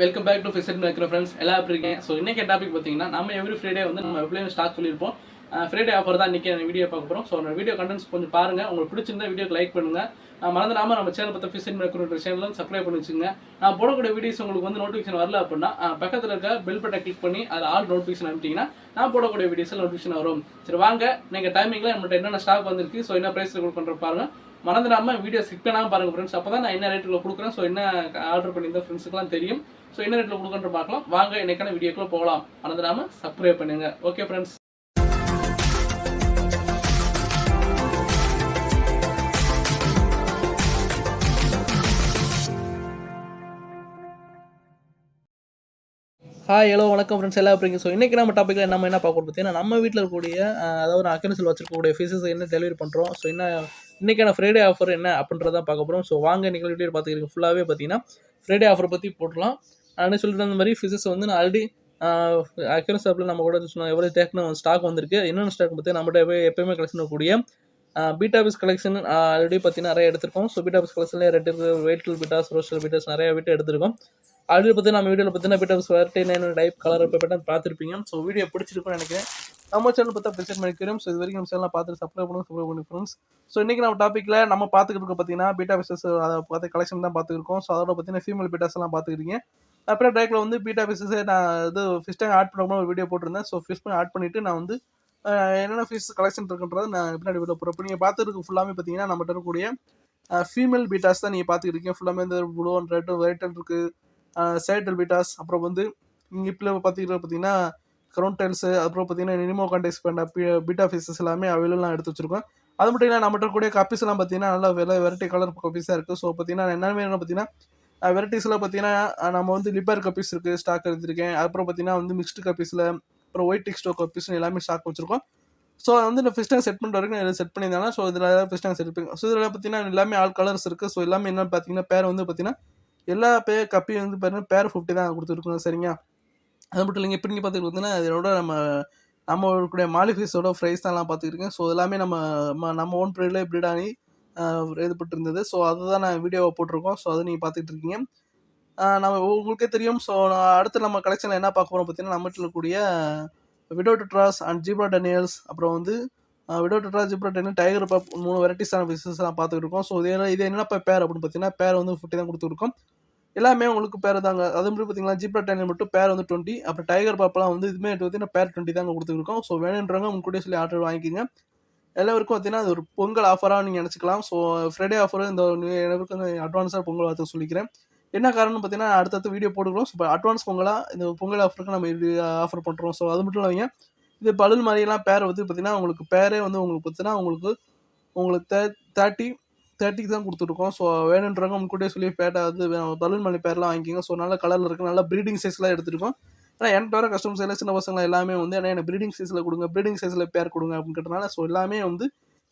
Welcome back to Fisher Macro friends எல்லா எப்படி இருக்கேன் ஸோ இன்னைக்கு டாபிக் பார்த்தீங்கன்னா நம்ம எவ்ரி ஃப்ரைடே வந்து நம்ம எப்படியும் ஸ்டாக் சொல்லியிருப்போம். ஃப்ரைடே ஆஃபர் தான் இன்னைக்கு வீடியோ பார்க்க போகிறோம் ஸோ அந்த வீடியோ கண்டென்ட்ஸ் கொஞ்சம் பாருங்கள் உங்களுக்கு பிடிச்சிருந்தா வீடியோக்கு லைக் பண்ணுங்கள் அஹ் நம்ம சேனல் பற்றி ஃபிஷர் மேக்கர் சேனலும் சப்ஸ்கிரைப் பண்ணி வச்சுங்க நான் போடக்கூடிய வீடியோஸ் உங்களுக்கு வந்து நோட்டிஃபிகேஷன் வரல அப்படின்னா பக்கத்தில் இருக்க பெல் பட்டை கிளிக் பண்ணி அதில் ஆல் நோட்டிஃபிகேஷன் அனுப்பிட்டீங்கன்னா நான் போடக்கூடிய வீடியோஸில் நோட்டிஃபிகேஷன் வரும். சரி வாங்க. நீங்கள் டைமிங்கில் நம்மகிட்ட என்னென்ன ஸ்டாக் வந்திருக்கு? ஸோ என்ன ப்ரைஸில் கொடுக்குற பாருங்கள் மறந்துடாமல் வீடியோ ஸ்கிப் பண்ணாமல் பாருங்கள் ஃப்ரெண்ட்ஸ் அப்போ தான் நான் என்ன ரேட்டில் கொடுக்குறேன்? ஸோ என்ன ஆர்டர் பண்ணியிருந்த ஃப்ரெண்ட்ஸுக்குலாம் தெரியும். ஸோ என்ன ரேட்டில் கொடுக்குன்ற பார்க்கலாம். வாங்க என்னைக்கான வீடியோக்குள்ளே போகலாம். மறந்துடாமல் சப்ஸ்கிரைப் பண்ணுங்க. ஓகே ஃப்ரெண்ட்ஸ் ஹாய் ஹலோ வணக்கம் ஃப்ரெண்ட்ஸ் எல்லாம் எப்படிங்க ஸோ இன்றைக்கி நம்ம டாப்பிக்கில் நம்ம என்ன பார்க்க பார்த்தீங்கன்னா நம்ம வீட்டில் இருக்கக்கூடிய அதாவது நான் அக்கன்சில் வச்சிருக்கக்கூடிய ஃபீஸஸ் என்ன டெலிவரி பண்ணுறோம் ஸோ என்ன இன்றைக்கான ஃப்ரைடே ஆஃபர் என்ன அப்படின்றத பார்க்க போகிறோம் ஸோ வாங்க நீங்கள் வீடியோ பார்த்துக்கிறீங்க. ஃபுல்லாகவே பார்த்தீங்கன்னா ஃப்ரைடே ஆஃபர் பற்றி போட்டுலாம் நான் சொல்லிட்டு அந்த மாதிரி ஃபீஸஸ் வந்து நான் ஆல்ரெடி அக்கரன்ஸ் ஆப்பில் நம்ம கூட சொன்ன எவ்வளோ டேக்னு ஸ்டாக் வந்திருக்கு. என்னென்ன ஸ்டாக் பார்த்தீங்கன்னா நம்மகிட்ட எப்பயுமே கலெக்ஷன் கூடிய பீட்டாபிஸ் கலெக்ஷன் ஆல்ரெடி பார்த்தீங்கன்னா நிறைய எடுத்திருக்கோம். ஸோ பீட்டாபிஸ் கலெக்ஷன்லேயே ரெட் வெயிட்கள் பீட்டாஸ் ரோஸ்டல் பீட்டாஸ் நிறைய வீட்டு எடுத்திருக்கோம். ஆல்ரெடி பார்த்தீங்கன்னா நம்ம வீடியோவில் பார்த்தீங்கன்னா பீட்டாபிஸ் ஸ்வர்டே நைன் டைப் கலர் பேட்டர்ன் பார்த்துருப்பீங்க. ஸோ வீடியோ பிடிச்சிருக்குன்னு நினைக்கிறேன். நம்ம சேனல் பார்த்தா ப்ரெசென்ட் பண்ணிக்கிறோம் ஸோ இது வரைக்கும் நம்ம சேனலாக பார்த்துட்டு சப்ளை பண்ணுங்க சப்ளை பண்ணி ஃப்ரெண்ட்ஸ் ஸோ இன்றைக்கி நம்ம டாப்பிக்கில் நம்ம பார்த்துக்கிட்டு இருக்க பார்த்தீங்கன்னா பீட்டா பிசஸ் அதை பார்த்து கலெக்ஷன் தான் பார்த்துருக்கோம் ஸோ அதோட பார்த்தீங்கன்னா ஃபீமேல் பீட்டாஸ் எல்லாம் பார்த்துக்கிறீங்க அப்புறம் டைக்கில் வந்து பீட்டா பிசஸ் நான் இது ஃபிஷ் டேங்க் ஆட் பண்ண ஒரு வீடியோ போட்டிருந்தேன். ஸோ ஃபிஷ் பண்ணி ஆட் பண்ணிவிட்டு நான் வந்து என்னென்ன ஃபிஷ் கலெக்ஷன் இருக்குன்றது நான் பின்னாடி வீடியோ போகிறேன் இப்போ நீங்கள் பார்த்துருக்கு ஃபுல்லாமே பார்த்தீங்கன்னா நம்மகிட்ட இருக்கக்கூடிய ஃபீமேல் பீட்டாஸ் தான் நீங்கள் பார்த்துக்கிட்டு இருக்கீங்க. ஃபுல்லாமே இந்த ப்ளூ அண்ட் ரெட் ஒயிட் இருக்குது சேட்டல் பீட்டாஸ் அப்புறம் வந்து இங்கே இப்போ பார்த்துக்கிட்டு பார்த்தீங்கன்னா க்ரௌண்ட் டைல்ஸு அப்புறம் பார்த்தீங்கன்னா நினிமோ கான்டெக்ஸ் பண்ண பீட்டா ஃபீஸஸ் எல்லாமே அவைலபிளாக எடுத்து வச்சிருக்கோம். அது மட்டும் இல்லை நம்மகிட்ட கூட காப்பீஸ்லாம் பார்த்தீங்கன்னா நல்லா வெலை வெரைட்டி கலர் காப்பீஸாக இருக்குது ஸோ பார்த்தீங்கன்னா என்னென்ன பார்த்தீங்கன்னா வெரைட்டிஸில் பார்த்தீங்கன்னா நம்ம வந்து லிப்பர் கப்பீஸ் இருக்குது ஸ்டாக் எடுத்துருக்கேன். அப்புறம் பார்த்தீங்கன்னா வந்து மிக்ஸ்டு கப்பீஸில் அப்புறம் ஒயிட் டிக்ஸ்டோ காப்பீஸ்னு எல்லாமே ஸ்டாக் வச்சிருக்கோம். ஸோ வந்து இந்த ஃபிஸ்டாங் செட் பண்ணுற வரைக்கும் இதில் செட் பண்ணியிருந்தாங்கன்னா ஸோ இதில் ஃபிஸ்டாங் செட் பண்ணி ஸோ இதில் பார்த்தீங்கன்னா எல்லாமே ஆல் கலர்ஸ் இருக்குது ஸோ எல்லாமே என்ன பார்த்தீங்கன்னா பேர் வந்து பார்த்தீங்கன்னா எல்லா பே கப்பையும் வந்து பார்த்தீங்கன்னா பேர் ஃபிஃப்டி தான் கொடுத்துருக்கோம் சரிங்க அது மட்டும் இல்லைங்க இப்போ நீங்கள் பார்த்துட்டு பார்த்தீங்கன்னா இதோட நம்ம நம்ம இருக்கக்கூடிய மாலிஃபீஸோட ப்ரைஸ் தான் பார்த்துருக்கேன் ஸோ எல்லாமே நம்ம ம- நம்ம ஓன் ப்ரைடில் ப்ரீட் ஆகி ஆஹ், ஸோ இருந்தது ஸோ நான் வீடியோவை போட்டிருக்கோம். ஸோ அதை நீங்கள் பார்த்துட்டு இருக்கீங்க. நம்ம உங்களுக்கே தெரியும். ஸோ அடுத்து நம்ம கலெக்ஷனில் என்ன பார்க்க போகிறோம் பார்த்தீங்கன்னா நம்ம வீட்டில் இருக்கக்கூடிய விடோ ட்ராஸ் அண்ட் ஜீப்ரா டனியல்ஸ் அப்புறம் வந்து விடோ ட்ரா ஜீப்ரா டைகர் பப் மூணு வெரைட்டிஸான பிஸ்னஸ் எல்லாம் பார்த்துட்டு இருக்கோம். ஸோ இது இது என்ன பேர் அப்படின்னு பார்த்தீங்கன்னா பேர் வந்து ஃபிஃப்டி தான் கொடுத்துருக்கோம் எல்லாமே உங்களுக்கு பேர் தாங்க. அது மட்டும் பார்த்தீங்கன்னா ஜிப்ரா டெனியல் மட்டும் பேர் வந்து டுவெண்ட்டி அப்புறம் டைகர் பாப்பெல்லாம் வந்து இதுமே பார்த்தீங்கன்னா பேர் டுவெண்ட்டி தாங்க கொடுத்துருக்கோம் ஸோ வேணுன்றவங்க முன்கூட்டியே சொல்லி ஆர்டர் வாங்கிக்கோங்க. எல்லாருக்கும் பார்த்தீங்கன்னா அது ஒரு பொங்கல் ஆஃபராக நீங்கள் நினச்சிக்கலாம். ஸோ ஃப்ரைடே ஆஃபர் இந்த எல்லாருக்கும் அட்வான்ஸாக பொங்கல் வார்த்தை சொல்லிக்கிறேன். என்ன காரணம்னு பார்த்தீங்கன்னா அடுத்தடுத்து வீடியோ போட்டுக்கிறோம் ஸோ அட்வான்ஸ் பொங்கலாக இந்த பொங்கல் ஆஃபருக்கு நம்ம ஆஃபர் பண்ணுறோம் ஸோ அது மட்டும் இல்லாமல் இது பலூன் மாதிரியெல்லாம் பேர் வந்து பார்த்தீங்கன்னா உங்களுக்கு பேரே வந்து உங்களுக்கு பார்த்தீங்கன்னா உங்களுக்கு உங்களுக்கு தே தேர்ட்டி தேர்ட்டிக்கு தான் கொடுத்துருக்கோம் ஸோ வேணுன்றவங்க முன்கூட்டியே சொல்லி பேட்டை வந்து பலூன் மணி பேர்லாம் வாங்கிக்கோங்க. ஸோ நல்ல கலரில் இருக்குது நல்லா ப்ரீடிங் சைஸ்லாம் எடுத்துருக்கோம். ஏன்னா என்கிட்ட வர கஸ்டமர்ஸ் எல்லாம் சின்ன பசங்க எல்லாமே வந்து ஏன்னா எனக்கு ப்ரீடிங் சைஸில் கொடுங்க ப்ரீடிங் சைஸில் பேர் கொடுங்க அப்படின்னு கேட்டனால ஸோ எல்லாமே வந்து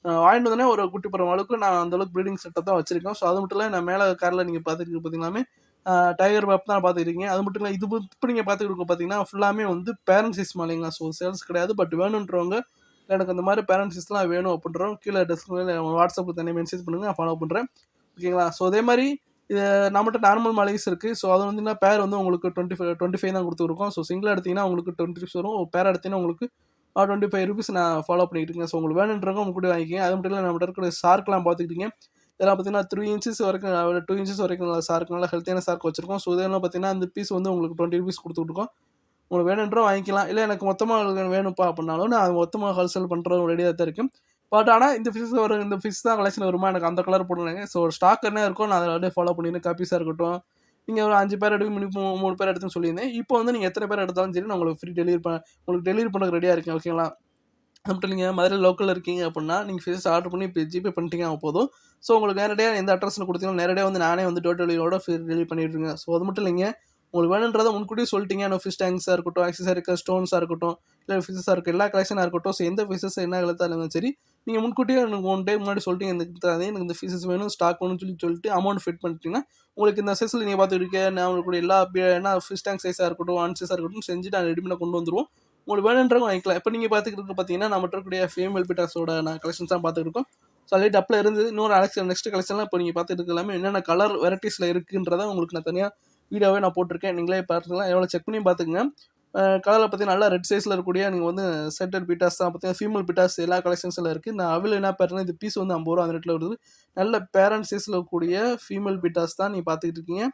வாங்கிட்டு வந்தோடனே ஒரு குட்டி பருவம் அளவுக்கு நான் அந்தளவுக்கு ப்ரீடிங் செட்டை தான் வச்சிருக்கேன். ஸோ அது மட்டும் இல்லை நான் மேலே காரில் நீங்கள் பார்த்துட்டு பார்த்தீங்கன்னா டைகர் பாப் தான் பார்த்துக்கிறீங்க அது மட்டும் இல்லை இது இப்போ நீங்கள் பார்த்துக்கிட்டு பார்த்தீங்கன்னா ஃபுல்லாமே வந்து பேரண்ட்ஸ் இஸ் மாலைங்களா? ஸோ சேல்ஸ் கிடையாது. பட் வேணுன்றவங்க எனக்கு அந்த மாதிரி பேரண்ட்ஸ்லாம் வேணும் அப்படின்றவங்க கீழே டிஸ்கிரிப்ஷனில் வாட்ஸ்அப்பில் தனியாக மெசேஜ் பண்ணுங்கள் ஃபாலோ பண்ணுறேன் ஓகேங்களா ஸோ அதே மாதிரி இது நம்மகிட்ட நார்மல் மாலைஸ் இருக்குது ஸோ அது வந்து பேர் வந்து உங்களுக்கு டுவெண்ட்டி ஃபைவ் டுவெண்ட்டி ஃபைவ் தான் கொடுத்துருக்கோம். ஸோ சிங்கிள் எடுத்தீங்கன்னா உங்களுக்கு டுவெண்ட்டி ருபீஸ் வரும் பேர் எடுத்தீங்கன்னா உங்களுக்கு டுவெண்ட்டி ஃபைவ் ருபீஸ் நான் ஃபாலோ பண்ணிட்டு இருக்கேன் ஸோ உங்களுக்கு வேணுன்றவங்க உங்க கூட வாங்கிக்கங்க. அது மட்டும் இல்லை நம்மகிட்ட இருக்கிற ஷார்க்லாம் பார்த்துக்கிட்டீங்க இதெல்லாம் பார்த்தீங்கன்னா த்ரீ இன்ச்சஸ் வரைக்கும் டூ இன்ச்சஸ் வரைக்கும் நல்ல சார்க்கு நல்லா ஹெல்த்தியான சார்க்கு வச்சிருக்கோம். ஸோ இதெல்லாம் பார்த்தீங்கன்னா அந்த பீஸ் வந்து உங்களுக்கு டுவெண்ட்டி ருபீஸ் கொடுத்துட்ருக்கோம் உங்களுக்கு வேணுன்றோ வாங்கிக்கலாம். இல்லை எனக்கு மொத்தமாக வேணும்ப்பா அப்படின்னாலும் நான் மொத்தமாக ஹோல்சேல் பண்ணுறது ரெடியாக தான் இருக்கும் பட் ஆனால் இந்த ஃபிஷ் வரும் இந்த ஃபிஷ் தான் கலெக்ஷன் வருமா? எனக்கு அந்த கலர் போடுறாங்க ஸோ ஸ்டாக் என்ன இருக்கோ நான் அதை அப்படியே ஃபாலோ பண்ணிடுறேன் காப்பீஸாக இருக்கட்டும். நீங்கள் ஒரு அஞ்சு பேர் எடுக்க மினி மூணு பேர் எடுத்துன்னு சொல்லியிருந்தேன். இப்போ வந்து நீங்கள் எத்தனை பேர் எடுத்தாலும் சரி நான் உங்களுக்கு ஃப்ரீ டெலிவரி பண்ண உங்களுக்கு டெலிவரி பண்ணுறதுக்கு ரெடியாக இருக்கேன் ஓகேங்களா அப்படி நீங்கள் மதுரை லோக்கலில் இருக்கீங்க அப்படின்னா நீங்கள் ஃபிஷ் ஆர்டர் பண்ணி இப்போ ஜிபே பண்ணிட்டீங்க போதும். ஸோ உங்களுக்கு நேரடியாக எந்த அட்ரஸில் கொடுத்தீங்களோ நேரடியாக வந்து நானே வந்து டோர் டெலிவரியோட ஃப்ரீ டெலிவரி பண்ணிட்டுருங்க ஸோ அது மட்டும் இல்லைங்க. உங்களுக்கு வேணுன்றதை முன்கூட்டியே சொல்லிட்டீங்க. ஃபிஷ் டேங்க்ஸாக இருக்கட்டும் ஆக்சஸாக இருக்க ஸ்டோன்ஸாக இருக்கட்டும் இல்லை ஃபிஷஸாக இருக்கும் எல்லா கலெக்ஷனாக இருக்கட்டும். ஸோ எந்த ஃபிஷஸ் என்ன கலத்தாக இருந்தாலும் சரி நீங்கள் முன்கூட்டியே எனக்கு ஒன் டே முன்னாடி சொல்லிட்டீங்க. எனக்கு அதே எனக்கு இந்த ஃபிஷஸ் வேணும் ஸ்டாக் வேணும்னு சொல்லி சொல்லிட்டு அமௌண்ட் ஃபிட் பண்ணிட்டீங்கன்னா உங்களுக்கு இந்த சைஸில் நீங்கள் பார்த்துருக்கேன் நான் உங்களுக்கு எல்லா என்ன ஃபிஷ் டேங்க் சைஸாக இருக்கட்டும் ஆன் சைஸாக இருக்கட்டும் செஞ்சு நான் ரெடிமேடாக கொண்டு வந்துடுவோம் உங்களுக்கு வேணுன்றவங்க வாங்கிக்கலாம். இப்போ நீங்கள் பார்த்துக்கிட்டு பார்த்தீங்கன்னா நம்ம இருக்கக்கூடிய ஃபேமல் பிட்டாஸோட நான் கலெக்ஷன்ஸ் தான் பார்த்துட்டு இருக்கோம் ஸோ ஆல்ரெடி டப்பில் இருந்து இன்னொரு அலெக்ஷன் நெக்ஸ்ட் கலெக்ஷன்லாம் இப்போ நீங்கள் பார்த்துட்டு எல்லாமே என்னென்ன கலர் வெரைட்டிஸில் இருக்குன்றதை உங்களுக்கு நான் தனியாக வீடியோவே நான் போட்டிருக்கேன். நீங்களே பார்த்துக்கலாம் எவ்வளோ செக் பண்ணி பார்த்துக்குங்க கலரில் பார்த்தீங்கன்னா நல்லா ரெட் சைஸில் இருக்கக்கூடிய நீங்கள் வந்து செட்டட் பிட்டாஸ் தான் பார்த்தீங்கன்னா ஃபீமேல் பிட்டாஸ் எல்லா கலெக்ஷன்ஸில் இருக்குது நான் அவ்வளோ என்ன பேருன்னா இது பீஸ் வந்து ஐம்பது ரூபா அந்த ரேட்டில் வருது. நல்ல பேரண்ட் சைஸில் இருக்கக்கூடிய ஃபீமேல் பிட்டாஸ் தான் நீங்கள் பார்த்துக்கிட்டு இருக்கீங்க.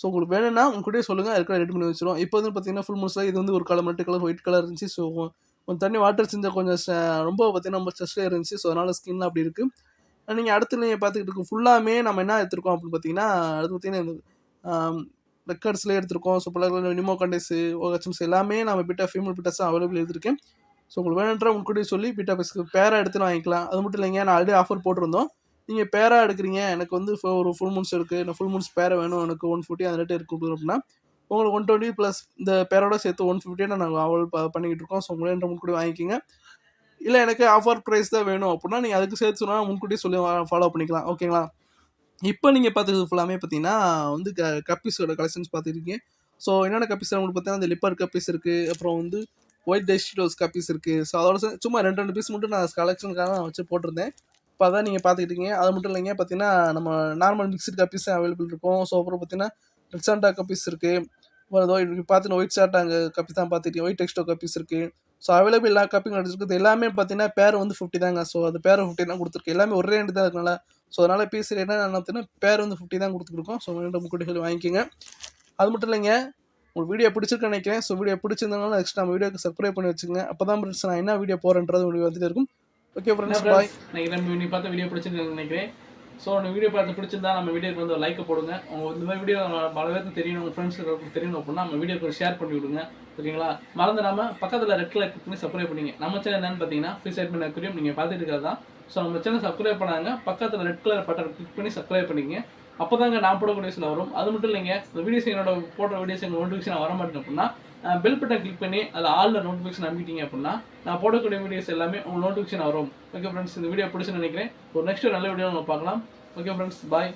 ஸோ உங்களுக்கு வேணும்னா உங்ககிட்டயே சொல்லுங்கள் இருக்கிற ரெடி பண்ணி வச்சிடும் இப்போ வந்து பார்த்தீங்கன்னா ஃபுல் மூன்ஸில் இது வந்து ஒரு colour multi colour white colour இருந்துச்சு. ஸோ கொஞ்சம் தண்ணி வாட்டர் செஞ்சால் கொஞ்சம் ரொம்ப பார்த்தீங்கன்னா நம்ம ஸ்ட்ரெஸ்லேயே இருந்துச்சு. ஸோ அதனால் ஸ்கின்லாம் அப்படி இருக்குது நீங்கள் அடுத்து நீங்கள் பார்த்துக்கிட்டு இருக்கோம். ஃபுல்லாமே நம்ம என்ன எடுத்துருக்கோம் அப்படின்னு பார்த்தீங்கன்னா அடுத்து பார்த்தீங்கன்னா ரெக்கார்ட்ஸ்லேயே எடுத்திருக்கோம். ஸோ பல நிமோ கண்டேஸு ஓஹெச்எம்ஸ் எல்லாமே நம்ம பிட்டா ஃபீமேல் பிட்டாஸ் அவைலபிள் எடுத்திருக்கேன். ஸோ உங்களுக்கு வேணுன்ற முன்கூட்டி சொல்லி பிட்டா பேஸ்க்கு பேராக எடுத்து வாங்கிக்கலாம். அது மட்டும் இல்லைங்க நான் ஆல்ரெடி ஆஃபர் போட்டிருந்தோம். நீங்கள் பேரா எடுக்கிறீங்க எனக்கு வந்து ஒரு ஃபுல் மூன்ஸ் இருக்குது எனக்கு ஃபுல் மூன்ஸ் பேரை வேணும் எனக்கு ஒன் ஃபிஃப்டி அந்த ரேட்டு இருக்குது அப்படின்னா உங்களுக்கு ஒன் டுவெண்ட்டி ப்ளஸ் இந்த பேரோட சேர்த்து ஒன் ஃபிஃப்டியை நாங்கள் அவள் பண்ணிக்கிட்டு இருக்கோம். ஸோ உங்களே முன்கூட்டி வாங்கிக்கிங்க. இல்லை எனக்கு ஆஃபர் ப்ரைஸ் தான் வேணும் அப்படின்னா நீங்கள் அதுக்கு சேர்த்து சொன்னால் முன்கூட்டியே சொல்லி ஃபாலோ பண்ணிக்கலாம். ஓகேங்களா இப்போ நீங்கள் பார்த்துக்கிறது ஃபுல்லாமே பார்த்தீங்கன்னா வந்து க கப்பீஸோட கலெக்ஷன்ஸ் பார்த்துருக்கீங்க. ஸோ என்னென்ன கப்பீஸ் உங்களுக்கு பார்த்தீங்கன்னா அந்த லிப்பர் கப்பீஸ் இருக்குது அப்புறம் வந்து ஒயிட் டெஸ்டிடோஸ் கப்பீஸ் இருக்குது ஸோ அதோட சும்மா ரெண்டு ரெண்டு பீஸ் மட்டும் நான் கலெக்ஷனுக்காக நான் வச்சு போட்டிருந்தேன். இப்போ தான் நீங்கள் பார்த்துக்கிட்டீங்க அது மட்டும் இல்லைங்க பார்த்தீங்கன்னா நம்ம நார்மல் மிக்சட் காப்பீஸ் அவைலபிள் இருக்கும். ஸோ அப்புறம் பார்த்தீங்கன்னா ரிக்ஸாண்டா காப்பீஸ் இருக்குது அப்புறம் பார்த்தீங்கன்னா ஒயிட் ஷார்ட் அங்கே கப்பி தான் பார்த்துக்கிட்டீங்க ஒயிட் டெக்ஸ்டோ காப்பீஸ் இருக்குது ஸோ அவைலபிள் எல்லா காப்பியும் கிடச்சிருக்கு. எல்லாமே பார்த்தீங்கன்னா பேர் வந்து ஃபிஃப்டி தாங்க. ஸோ அது பேர் ஃபிஃப்டி தான் கொடுத்துருக்கு. எல்லாமே ஒரே ரெண்டு தான் இருக்கனால. ஸோ அதனால் பீஸ் என்ன பார்த்தீங்கன்னா பேர் வந்து ஃபிஃப்டி தான் கொடுத்துருக்கோம். ஸோ ரெண்டு முக்கூட்டிகள் வாங்கிக்கோங்க. அது மட்டும் இல்லைங்க உங்களுக்கு வீடியோ பிடிச்சிருக்குன்னு நினைக்கிறேன். ஸோ வீடியோ பிடிச்சிருந்தனால நெக்ஸ்ட் நம்ம வீடியோக்கு சப்ஸ்கிரைப் பண்ணி வச்சுங்க அப்போ தான் நான் என்ன வீடியோ போகிறேன்றது உங்களுக்கு வந்துட்டு இருக்கும் ஓகே ஃப்ரெண்ட்ஸ் பாய் நம்ம இன்னைக்கு பார்த்த வீடியோ பிடிச்சிருக்குன்னு நினைக்கிறேன். ஸோ அந்த வீடியோ பார்த்து பிடிச்சிருந்தா நம்ம வீடியோக்கு வந்து ஒரு லைக் போடுங்க. உங்க இந்த மாதிரி வீடியோ பல பேருக்கு தெரியணும் உங்கள் ஃப்ரெண்ட்ஸுக்கு தெரியணும் அப்படின்னா நம்ம வீடியோக்கு ஷேர் பண்ணி விடுங்க. ஓகேங்களா மறந்துடாம பக்கத்தில் ரெட் கலர் பண்ணி சப்ஸ்கிரைப் பண்ணிங்க. நம்ம சேனல் என்னன்னு பார்த்தீங்கன்னா ஃப்ரீ சைட் பண்ண அக்ரியம் நீங்கள் பார்த்துட்டு இருக்கிறது தான். ஸோ நம்ம சேனல் சப்ஸ்கிரைப் பண்ணாங்க பக்கத்தில் ரெட் கலர் பட்டன் கிளிக் பண்ணி சப்ஸ்கிரைப் பண்ணிங்க அப்போ தாங்க நான் போடக்கூடிய சில வரும். அது மட்டும் இல்லைங்க இந்த வீடியோஸ் என்னோட போடுற வீடியோஸ் எங்கள் நோட்டிஃபிகேஷன் வர மாட்டேன் அப்படின்னா பெல் பட்டன் கிளிக் பண்ணி அதில் ஆளில் நோட்டிஃபிகேஷன் அனுப்பிட்டீங்க அப்படின்னா நான் போடக்கூடிய வீடியோஸ் எல்லாமே உங்களுக்கு நோட்டிஃபிகேஷன் வரும். ஓகே ஃப்ரெண்ட்ஸ் இந்த வீடியோ பிடிச்சுன்னு நினைக்கிறேன். ஒரு நெக்ஸ்ட் நல்ல வீடியோ நம்ம பார்க்கலாம். Okay friends bye